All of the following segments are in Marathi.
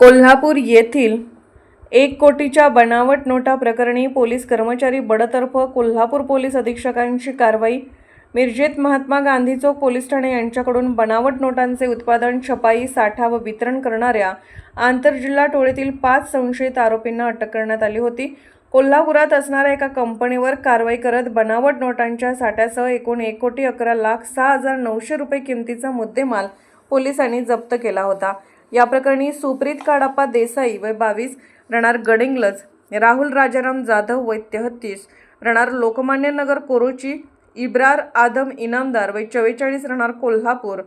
कोल्हापूर येथील एक कोटीच्या बनावट नोटा प्रकरणी पोलीस कर्मचारी बडतर्फ कोल्हापूर पोलीस अधीक्षकांची कारवाई. मिरजेत महात्मा गांधी चौक पोलीस ठाणे यांच्याकडून बनावट नोटांचे उत्पादन छपाई साठा व वितरण करणाऱ्या आंतरजिल्हा टोळीतील पाच संशयित आरोपींना अटक करण्यात आली होती. कोल्हापुरात असणाऱ्या एका कंपनीवर कारवाई करत बनावट नोटांच्या साठ्यासह एकूण एक कोटी अकरा लाख सहा हजार नऊशे रुपये किमतीचा मुद्देमाल पोलिसांनी जप्त केला होता. या प्रकरणी सुप्रीत काडाप्पा देसाई वय बावीस राहणार गडिंग्लज. राहुल राजाराम जाधव वय तेहत्तीस राहणार लोकमान्य नगर कोरोची इब्रार आदम इनामदार वय चव्वेचाळीस राहणार कोल्हापूर.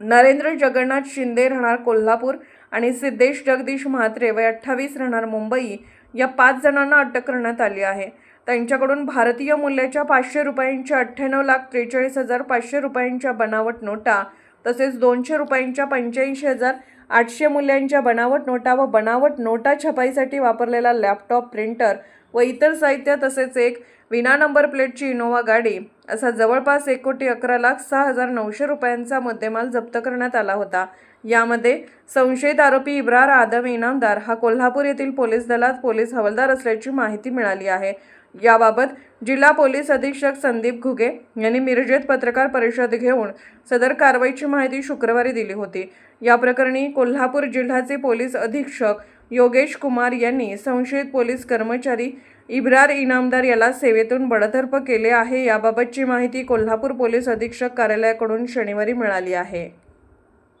नरेंद्र जगन्नाथ शिंदे राहणार कोल्हापूर. आणि सिद्धेश जगदीश म्हात्रे वय अठ्ठावीस राहणार मुंबई. या पाच जणांना अटक करण्यात आली आहे. त्यांच्याकडून भारतीय मूल्याच्या पाचशे रुपयांच्या अठ्ठ्याण्णव लाख त्रेचाळीस हजार पाचशे रुपयांच्या बनावट नोटा तसेच दोनशे रुपयांच्या पंच्याऐंशी हजार आठशे मूल्यांच्या बनावट नोटा व बनावट नोटा छपाईसाठी वापरलेला लॅपटॉप प्रिंटर व इतर साहित्य तसेच एक विना नंबर प्लेटची इनोवा गाडी असा जवळपास एक कोटी अकरा लाख सहा हजार नऊशे रुपयांचा मुद्देमाल जप्त करण्यात आला होता. यामध्ये संशयित आरोपी इब्रार आदम इनामदार हा कोल्हापूर येथील पोलीस दलात पोलीस हवालदार असल्याची माहिती मिळाली आहे. याबाबत जिल्हा पोलीस अधीक्षक संदीप घुगे यांनी मिरजेत पत्रकार परिषद घेऊन सदर कारवाईची माहिती शुक्रवारी दिली होती. या प्रकरणी कोल्हापूर जिल्ह्याचे पोलीस अधीक्षक योगेश कुमार यांनी संशयित पोलीस कर्मचारी इब्रार इनामदार याला सेवेतून बडतर्फ केले आहे. याबाबतची माहिती कोल्हापूर पोलीस अधीक्षक कार्यालयाकडून शनिवारी मिळाली आहे.